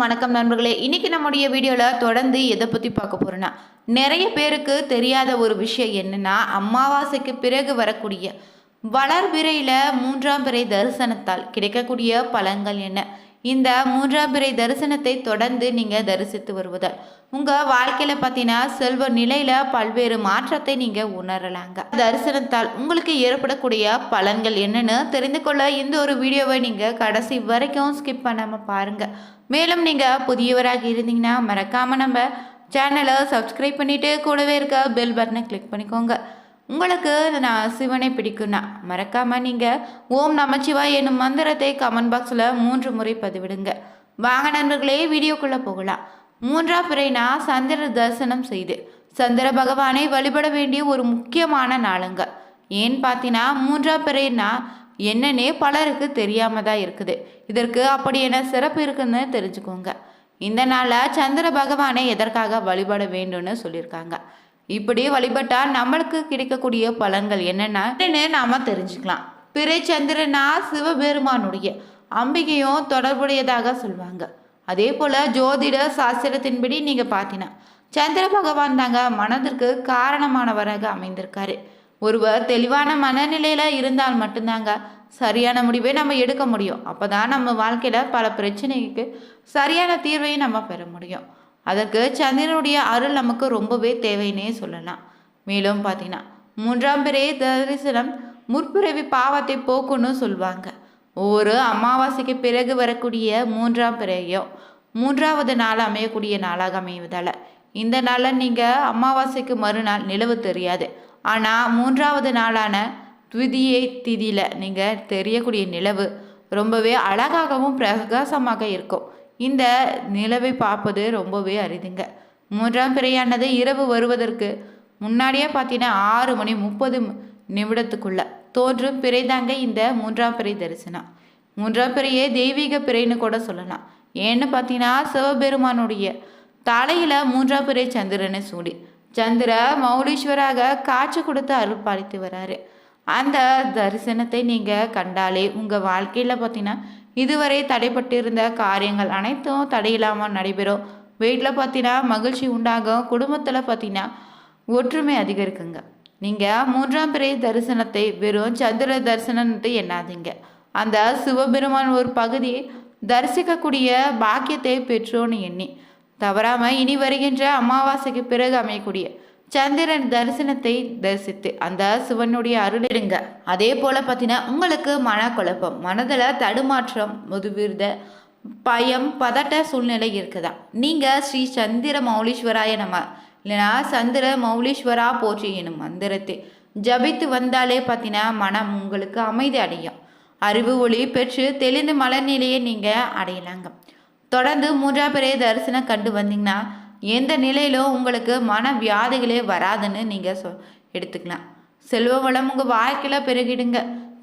அனைவருக்கும் வணக்கம் நண்பர்களே. இன்னைக்கு நம்முடைய வீடியோவில் தொடர்ந்து எதை பற்றி பார்க்க போகிறோன்னா நிறைய பேருக்கு தெரியாத ஒரு விஷயம் என்னன்னா அமாவாசைக்கு பிறகு வரக்கூடிய வளர்பிறையில் மூன்றாம் பிறை தரிசனத்தால் கிடைக்கக்கூடிய பலன்கள் என்ன? இந்த மூன்றாம் பிறை தரிசனத்தை தொடர்ந்து நீங்கள் தரிசித்து வருவதால் உங்கள் வாழ்க்கையில் பார்த்தீங்கன்னா செல்வ நிலையில் பல்வேறு மாற்றத்தை நீங்கள் உணரலாங்க. தரிசனத்தால் உங்களுக்கு ஏற்படக்கூடிய பலன்கள் என்னென்னு தெரிந்து கொள்ள இந்த ஒரு வீடியோவை நீங்கள் கடைசி வரைக்கும் ஸ்கிப் பண்ணாமல் பாருங்கள் மேலும் நீங்கள் புதியவராக இருந்தீங்கன்னா மறக்காமல் நம்ம சேனலை சப்ஸ்கிரைப் பண்ணிவிட்டு கூடவே இருக்க பெல் பட்டனை கிளிக் பண்ணிக்கோங்க. உங்களுக்கு நான் சிவனை பிடிக்கும்னா மறக்காமல் நீங்கள் ஓம் நமச்சிவாய் என்னும் மந்திரத்தை கமெண்ட் பாக்ஸில் மூன்று முறை பதிவிடுங்க. வாங்க நண்பர்களே வீடியோக்குள்ளே போகலாம். மூன்றாம் பிறைனா சந்திர தரிசனம் செய்து சந்திர பகவானை வழிபட வேண்டிய ஒரு முக்கியமான நாளுங்க. ஏன்னு பார்த்தீங்கன்னா மூன்றாம் பிறைனா என்னன்னே பலருக்கு தெரியாமல் தான் இருக்குது. இதற்கு அப்படி என்ன சிறப்பு இருக்குன்னு தெரிஞ்சுக்கோங்க. இந்த நாளில் சந்திர பகவானை எதற்காக வழிபட வேண்டும்னு சொல்லியிருக்காங்க. இப்படி வழிபட்டா நம்மளுக்கு கிடைக்கக்கூடிய பலன்கள் என்னென்னு நாம தெரிஞ்சுக்கலாம். பிறை சந்திரனா சிவபெருமானுடைய அம்பிகையும் தொடர்புடையதாக சொல்லுவாங்க அதே போல் ஜோதிட சாஸ்திரத்தின்படி நீங்கள் பார்த்தீங்கன்னா சந்திர பகவான் தாங்க மனதிற்கு காரணமானவராக அமைந்திருக்காரு. ஒருவர் தெளிவான மனநிலையில் இருந்தால் மட்டும்தாங்க சரியான முடிவை நம்ம எடுக்க முடியும். அப்போ தான் நம்ம வாழ்க்கையில் பல பிரச்சனைக்கு சரியான தீர்வையும் நம்ம பெற முடியும். அதற்கு சந்திரனுடைய அருள் நமக்கு ரொம்பவே தேவைன்னே சொல்லலாம். மேலும் பார்த்தீங்கன்னா மூன்றாம் பிறைய தரிசனம் முற்பிறவி பாவத்தை போக்குன்னு சொல்லுவாங்க ஒவ்வொரு அமாவாசைக்கு பிறகு வரக்கூடிய மூன்றாம் பிறையும் மூன்றாவது நாள் அமையக்கூடிய நாளாக அமைவதால் இந்த நாளில் நீங்கள் அமாவாசைக்கு மறுநாள் நிலவு தெரியாது. ஆனால் மூன்றாவது நாளான த்விதியை திதியில் நீங்கள் தெரியக்கூடிய நிலவு ரொம்பவே அழகாகவும் பிரகாசமாக இருக்கும். இந்த நிலவை பார்ப்பது ரொம்பவே அரிதுங்க. மூன்றாம் பிறையானது இரவு வருவதற்கு முன்னாடியே பார்த்தீங்கன்னா ஆறு மணி முப்பது நிமிடத்துக்குள்ள தோன்றும் பிறைதாங்க இந்த மூன்றாம் பிறை தரிசனம். மூன்றாம் பிறையே தெய்வீக பிறைன்னு கூட சொல்லலாம். ஏன்னு பார்த்தீங்கன்னா சிவபெருமானுடைய தலையில் மூன்றாம் பிறை சந்திரனை சூடி. சந்திர மௌலீஸ்வராக காட்சி கொடுத்து அருள் பாலித்து வராரு. அந்த தரிசனத்தை நீங்கள் கண்டாலே உங்கள் வாழ்க்கையில் பார்த்தீங்கன்னா இதுவரை தடைப்பட்டிருந்த காரியங்கள் அனைத்தும் தடையில்லாமல் நடைபெறும். வீட்டில் பார்த்தீங்கன்னா மகிழ்ச்சி உண்டாகும் குடும்பத்தில் பார்த்தீங்கன்னா ஒற்றுமை அதிகரிக்குங்க. நீங்கள் மூன்றாம் பிறை தரிசனத்தை வெறும் சந்திர தரிசனத்தை எண்ணாதீங்க. அந்த சிவபெருமான் ஒரு பகுதி தரிசிக்கக்கூடிய பாக்கியத்தை பெற்றோன்னு எண்ணி. தவறாமல் இனி வருகின்ற அமாவாசைக்கு பிறகு அமையக்கூடிய சந்திரன் தரிசனத்தை தரிசித்து அந்த சிவனுடைய அருளிடுங்க அதே போல் பார்த்தீங்கன்னா உங்களுக்கு மனக்குழப்பம் மனதில் தடுமாற்றம் முதுவிருத பயம் பதட்ட சூழ்நிலை இருக்குதா நீங்கள் ஸ்ரீ சந்திர மௌலீஸ்வராய நம்ம இல்லைனா சந்திர மௌலீஸ்வரா போற்றி எனும் மந்திரத்தை ஜபித்து வந்தாலே பார்த்தீங்கன்னா மனம் உங்களுக்கு அமைதி அடையும். அறிவு ஒளி பெற்று தெளிந்த மலர்நிலையை நீங்கள் அடையலாங்க. தொடர்ந்து மூன்றாம் பிறைய தரிசனம் கண்டு வந்தீங்கன்னா எந்த நிலையிலும் உங்களுக்கு மன வியாதிகளே வராதுன்னு நீங்கள் சொ எடுத்துக்கலாம். செல்வ வளம் உங்கள் வாழ்க்கையில் பெருகிடுங்க.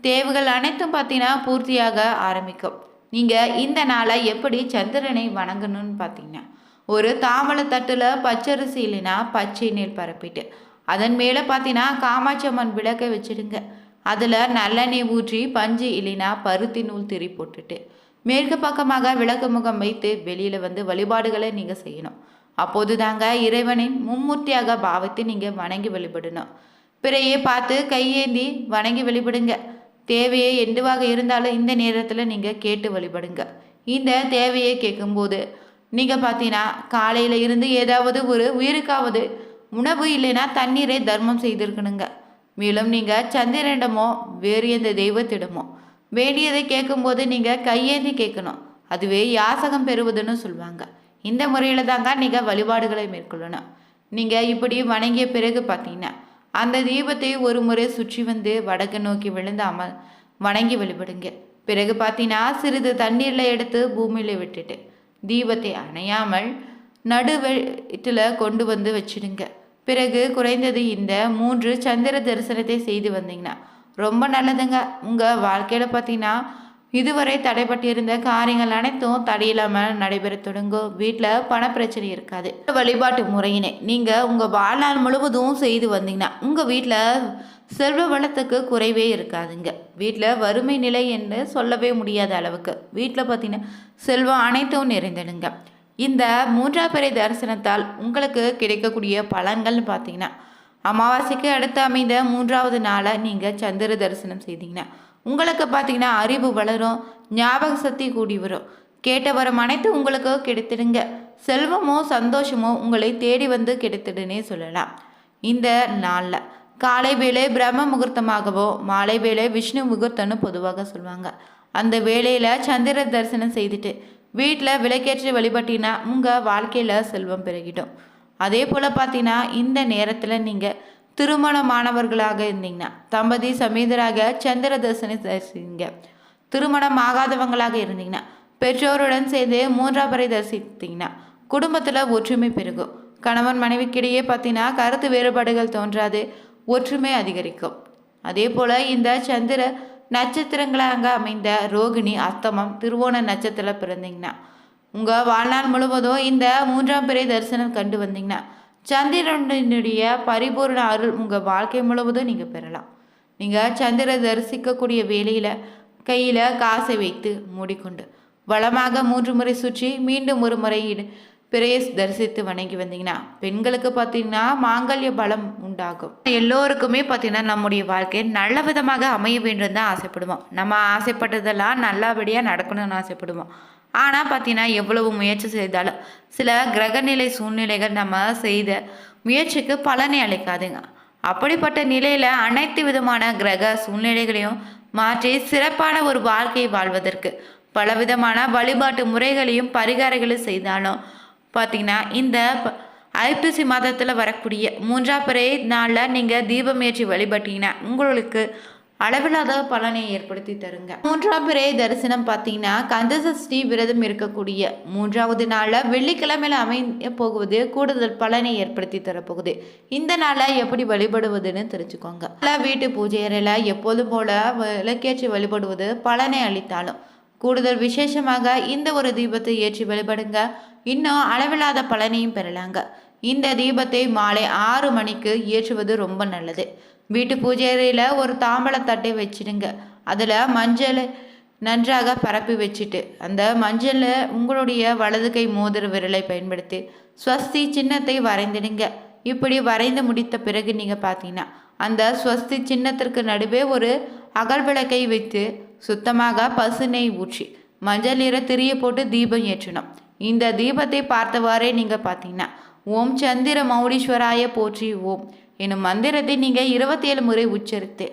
தேவைகள் அனைத்தும் பார்த்தீங்கன்னா பூர்த்தியாக ஆரம்பிக்கும். நீங்கள் இந்த நாளை எப்படி சந்திரனை வணங்கணும்னு பார்த்தீங்கன்னா ஒரு தாமலை தட்டில் பச்சரிசி இல்லைன்னா பச்சை நீர் பரப்பிட்டு அதன் மேலே பார்த்தீங்கன்னா காமாட்சி அம்மன் விளக்கை வச்சுடுங்க. அதில் நல்லெண்ணெய் ஊற்றி பஞ்சு இல்லைன்னா பருத்தி நூல் திரி போட்டுட்டு மேற்கு பக்கமாக விளக்கு முகம் வைத்து வெளியில் வந்து வழிபாடுகளை நீங்கள் செய்யணும். அப்போது தாங்க இறைவனின் மும்மூர்த்தியாக பாவித்து நீங்கள் வணங்கி வழிபடணும். பிறையை பார்த்து கையேந்தி வணங்கி வழிபடுங்க. தேவையை எதுவாக இருந்தாலும் இந்த நேரத்தில் நீங்கள் கேட்டு வழிபடுங்க. இந்த தேவையை கேட்கும்போது நீங்கள் பார்த்தீங்கன்னா காலையில் இருந்து ஏதாவது ஒரு உயிருக்காவது உணவு இல்லைன்னா தண்ணீரை தர்மம் செய்திருக்கணுங்க. மேலும் நீங்கள் சந்திரனிடமோ வேறு எந்த தெய்வத்திடமோ வேண்டியதை கேட்கும்போது நீங்கள் கையேந்தி கேட்கணும். அதுவே யாசகம் பெறுவதுன்னு சொல்லுவாங்க. இந்த முறையில் தாங்க நீங்கள் வழிபாடுகளை மேற்கொள்ளணும். நீங்கள் இப்படி வணங்கிய பிறகு பார்த்தீங்கன்னா அந்த தீபத்தை ஒரு முறை சுற்றி வந்து வடக்கு நோக்கி விழுந்தாமல் வணங்கி வழிபடுங்க. பிறகு பார்த்தீங்கன்னா சிறிது தண்ணீரில் எடுத்து பூமியில் விட்டுட்டு தீபத்தை அணையாமல் நடுவீட்டில் கொண்டு வந்து வச்சிடுங்க. பிறகு குறைந்தது இந்த மூன்று சந்திர தரிசனத்தை செய்து வந்தீங்கன்னா ரொம்ப நல்லதுங்க. உங்கள் வாழ்க்கையில் பார்த்தீங்கன்னா இதுவரை தடைப்பட்டிருந்த காரியங்கள் அனைத்தும் தடையில்லாமல் நடைபெற தொடங்கும் வீட்டில் பணப்பிரச்சனை இருக்காது. வழிபாட்டு முறையினை நீங்கள் உங்கள் வாழ்நாள் முழுவதும் செய்து வந்தீங்கன்னா உங்கள் வீட்டில் செல்வ வளத்துக்கு குறைவே இருக்காதுங்க. வீட்டில் வறுமை நிலை என்று சொல்லவே முடியாத அளவுக்கு. வீட்டில் பார்த்தீங்கன்னா செல்வம் அனைத்தும் நிறைந்திடுங்க. இந்த மூன்றாம் பிறை தரிசனத்தால் உங்களுக்கு கிடைக்கக்கூடிய பலன்கள்னு பார்த்தீங்கன்னா அமாவாசைக்கு அடுத்து அமைந்த மூன்றாவது நாளை நீங்கள் சந்திர தரிசனம் செய்தீங்கன்னா உங்களுக்கு பார்த்தீங்கன்னா அறிவு வளரும் ஞாபக சக்தி கூடி வரும். கேட்ட வரம் அனைத்து உங்களுக்கு கிடைத்திடுங்க. செல்வமோ சந்தோஷமோ உங்களை தேடி வந்து கிடைத்திடுனே சொல்லலாம். இந்த நாளில் காலை வேளை பிரம்ம முகூர்த்தமாகவோ மாலை வேளை விஷ்ணு முகூர்த்தம்னு பொதுவாக சொல்லுவாங்க. அந்த வேளையில் சந்திர தரிசனம் செய்துட்டு வீட்டில் விளக்கேற்றி வழிபட்டினா உங்கள் வாழ்க்கையில் செல்வம் பெருகிடும். அதே போல் பார்த்தீங்கன்னா இந்த நேரத்தில் நீங்கள் திருமணமானவர்களாக இருந்தீங்கன்னா தம்பதி சமீதராக சந்திர தரிசனம் தரிசிங்க. திருமணம் ஆகாதவங்களாக இருந்தீங்கன்னா பெற்றோருடன் சேர்ந்து மூன்றாம் வரை தரிசித்தீங்கன்னா குடும்பத்தில் ஒற்றுமை பெருகும். கணவன் மனைவிக்கிடையே பார்த்தீங்கன்னா கருத்து வேறுபாடுகள் தோன்றாது ஒற்றுமை அதிகரிக்கும். அதே போல் இந்த சந்திர நட்சத்திரங்களாக அமைந்த ரோகிணி அஸ்தமம் திருவோண நட்சத்திரம் பிறந்தீங்கன்னா உங்கள் வாழ்நாள் முழுவதும் இந்த மூன்றாம் பிறை தரிசனம் கண்டு வந்தீங்கன்னா சந்திரனுடைய பரிபூர்ண அருள் உங்கள் வாழ்க்கை முழுவதும் நீங்கள் பெறலாம். நீங்கள் சந்திர தரிசிக்கக்கூடிய வேலையில் கையில் காசை வைத்து மூடிக்கொண்டு வளமாக மூன்று முறை சுற்றி மீண்டும் ஒரு முறை பிரேஸ் தரிசித்து வணங்கி வந்தீங்கன்னா பெண்களுக்கு பார்த்தீங்கன்னா மாங்கல்ய பலம் உண்டாகும். எல்லோருக்குமே பார்த்தீங்கன்னா நம்முடைய வாழ்க்கை நல்ல விதமாக அமைய வேண்டும் தான் ஆசைப்படுவோம். நம்ம ஆசைப்பட்டதெல்லாம் நல்லபடியாக நடக்கணும்னு ஆசைப்படுவோம். ஆனால் பார்த்தீங்கன்னா எவ்வளவு முயற்சி செய்தாலும் சில கிரகநிலை சூழ்நிலைகள் நம்ம செய்த முயற்சிக்கு பலனை அளிக்காதுங்க. அப்படிப்பட்ட நிலையில் அனைத்து விதமான கிரக சூழ்நிலைகளையும் மாற்றி சிறப்பான ஒரு வாழ்க்கையை வாழ்வதற்கு பலவிதமான வழிபாட்டு முறைகளையும் பரிகாரங்களும் செய்தாலும் பார்த்தீங்கன்னா இந்த ஐப்பசி மாதத்தில் வரக்கூடிய மூன்றாம் பிறை நாளில் நீங்கள் தீபம் ஏற்றி வழிபட்டீங்கன்னா உங்களுக்கு அளவில்லாத பலனை ஏற்படுத்தி தருங்க. மூன்றாம் பிறை தரிசனம் பார்த்தீங்கன்னா கந்தசஷ்டி விரதம் இருக்கக்கூடிய மூன்றாவது நாளில் வெள்ளிக்கிழமையில் அமைய போகுவது கூடுதல் பலனை ஏற்படுத்தி தரப்போகுது. இந்த நாளில் எப்படி வழிபடுவதுன்னு தெரிஞ்சுக்கோங்க. வீட்டு பூஜை அறையில் எப்போதும் போல விளக்கேற்றி வழிபடுவது பலனை அளித்தாலும். கூடுதல் விசேஷமாக இந்த ஒரு தீபத்தை ஏற்றி வழிபடுங்க. இன்னும் அளவில்லாத பலனையும் பெறலாங்க. இந்த தீபத்தை மாலை ஆறு மணிக்கு ஏற்றுவது ரொம்ப நல்லது. வீட்டு பூஜை ஒரு தாம்பளத்தட்டை வச்சிடுங்க. அதில் மஞ்சள் நன்றாக பரப்பி வச்சுட்டு அந்த மஞ்சளில் உங்களுடைய வலது கை மோதிர விரலை பயன்படுத்தி ஸ்வஸ்தி சின்னத்தை வரைந்திடுங்க. இப்படி வரைந்து முடித்த பிறகு நீங்கள் பார்த்தீங்கன்னா அந்த ஸ்வஸ்தி சின்னத்திற்கு நடுவே ஒரு அகல்விளக்கை வைத்து சுத்தமாக பசு நெய் ஊற்றி மஞ்சள் நிற திரிய போட்டு தீபம் ஏற்றணும். இந்த தீபத்தை பார்த்தவாறே நீங்கள் பார்த்தீங்கன்னா ஓம் சந்திர மௌலீஸ்வராய போற்றி ஓம் எனும் மந்திரத்தை நீங்கள் இருபத்தேழு முறை உச்சரித்து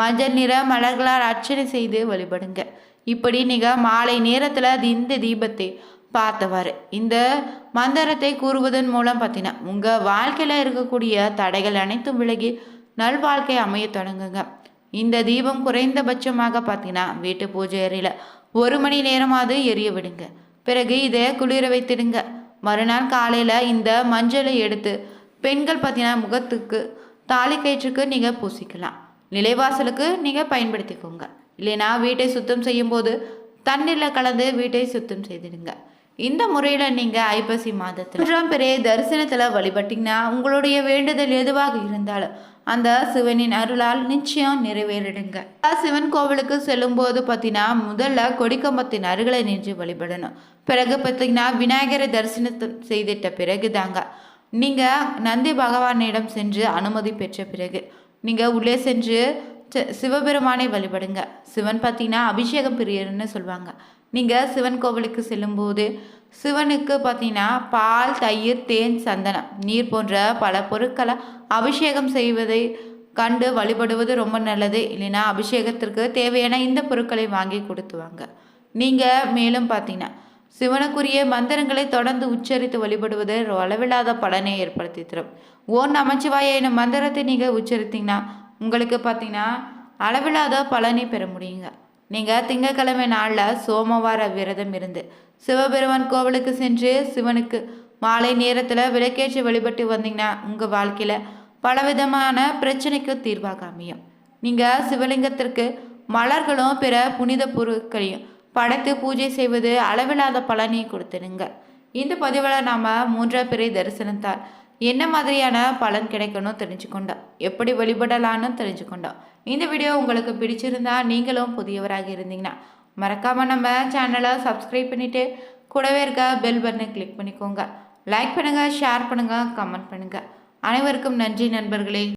மஞ்சள் நிற மலர்களால் அர்ச்சனை செய்து வழிபடுங்க. இப்படி நீங்கள் மாலை நேரத்தில் இந்த தீபத்தை பார்த்தவாறு. இந்த மந்திரத்தை கூறுவதன் மூலம் பார்த்தீங்கன்னா உங்கள் வாழ்க்கையில் இருக்கக்கூடிய தடைகள் அனைத்தும் விலகி நல்வாழ்க்கை அமைய தொடங்குங்க. இந்த தீபம் குறைந்தபட்சமாக பார்த்தீங்கன்னா வீட்டு பூஜை அறையில் ஒரு மணி நேரமாவது எரிய விடுங்க. பிறகு இதை குளிர வைத்திடுங்க. மறுநாள் காலையில் இந்த மஞ்சளை எடுத்து பெண்கள் பார்த்தீங்கன்னா முகத்துக்கு தாலி கயிற்றுக்கு நீங்கள் பூசிக்கலாம். நிலைவாசலுக்கு நீங்கள் பயன்படுத்திக்கோங்க. இல்லைனா வீட்டை சுத்தம் செய்யும்போது தண்ணீரில் கலந்து வீட்டை சுத்தம் செய்திடுங்க. இந்த முறையில் நீங்கள் ஐப்பசி மாதத்தில் மூன்றாம் பெரிய தரிசனத்தில் வழிபட்டிங்கன்னா உங்களுடைய வேண்டுதல் எதுவாக இருந்தாலும் அந்த சிவனின் அருளால் நிச்சயம் நிறைவேறிடுங்க. சிவன் கோவிலுக்கு செல்லும் போது பார்த்தீங்கன்னா முதல்ல கொடிக்கம்பத்தின் அருகளை நின்று வழிபடணும். பிறகு பார்த்தீங்கன்னா விநாயகரை தரிசனத்தை செய்திட்ட பிறகு தாங்க நீங்கள் நந்தி பகவானிடம் சென்று அனுமதி பெற்ற பிறகு நீங்கள் உள்ளே சென்று சிவபெருமானை வழிபடுங்க. சிவன் பார்த்தீங்கன்னா அபிஷேகம் பிரியர்னு சொல்லுவாங்க நீங்கள் சிவன் கோவிலுக்கு செல்லும்போது சிவனுக்கு பார்த்தீங்கன்னா பால் தயிர் தேன் சந்தனம் நீர் போன்ற பல பொருட்களை அபிஷேகம் செய்வதை கண்டு வழிபடுவது ரொம்ப நல்லது. இல்லைன்னா அபிஷேகத்திற்கு தேவையான இந்த பொருட்களை வாங்கி கொடுத்துவாங்க. நீங்கள் மேலும் பார்த்தீங்கன்னா சிவனுக்குரிய மந்திரங்களை தொடர்ந்து உச்சரித்து வழிபடுவது அளவில்லாத பலனை ஏற்படுத்தி தரும் ஓன் நமச்சிவாய எனும் மந்திரத்தை நீங்கள் உச்சரித்தீங்கன்னா உங்களுக்கு பார்த்தீங்கன்னா அளவில்லாத பலனை பெற முடியுங்க. நீங்கள் திங்கக்கிழமை நாளில் சோமவார விரதம் இருந்து சிவபெருமான் கோவிலுக்கு சென்று சிவனுக்கு மாலை நேரத்தில் விளக்கேற்றி வழிபட்டு வந்தீங்கன்னா உங்கள் வாழ்க்கையில் பலவிதமான பிரச்சனைக்கு தீர்வாக அமையும் நீங்கள் சிவலிங்கத்திற்கு மலர்களும் பிற புனித பொருட்களையும் படைத்து பூஜை செய்வது அளவில்லாத பலனை கொடுத்துடுங்க. இந்த பதிவில் நாம் மூன்றாம் பிறை தரிசனத்தால் என்ன மாதிரியான பலன் கிடைக்கணும் தெரிஞ்சுக்கொண்டோம் எப்படி வழிபடலான்னு தெரிஞ்சுக்கொண்டோம் இந்த வீடியோ உங்களுக்கு பிடிச்சிருந்தா நீங்களும் புதியவராக இருந்தீங்கன்னா மறக்காமல் நம்ம சேனலை சப்ஸ்கிரைப் பண்ணிவிட்டு கூடவே இருக்க பெல் பட்டனை கிளிக் பண்ணிக்கோங்க. லைக் பண்ணுங்கள் ஷேர் பண்ணுங்கள் கமெண்ட் பண்ணுங்கள் அனைவருக்கும் நன்றி நண்பர்களே.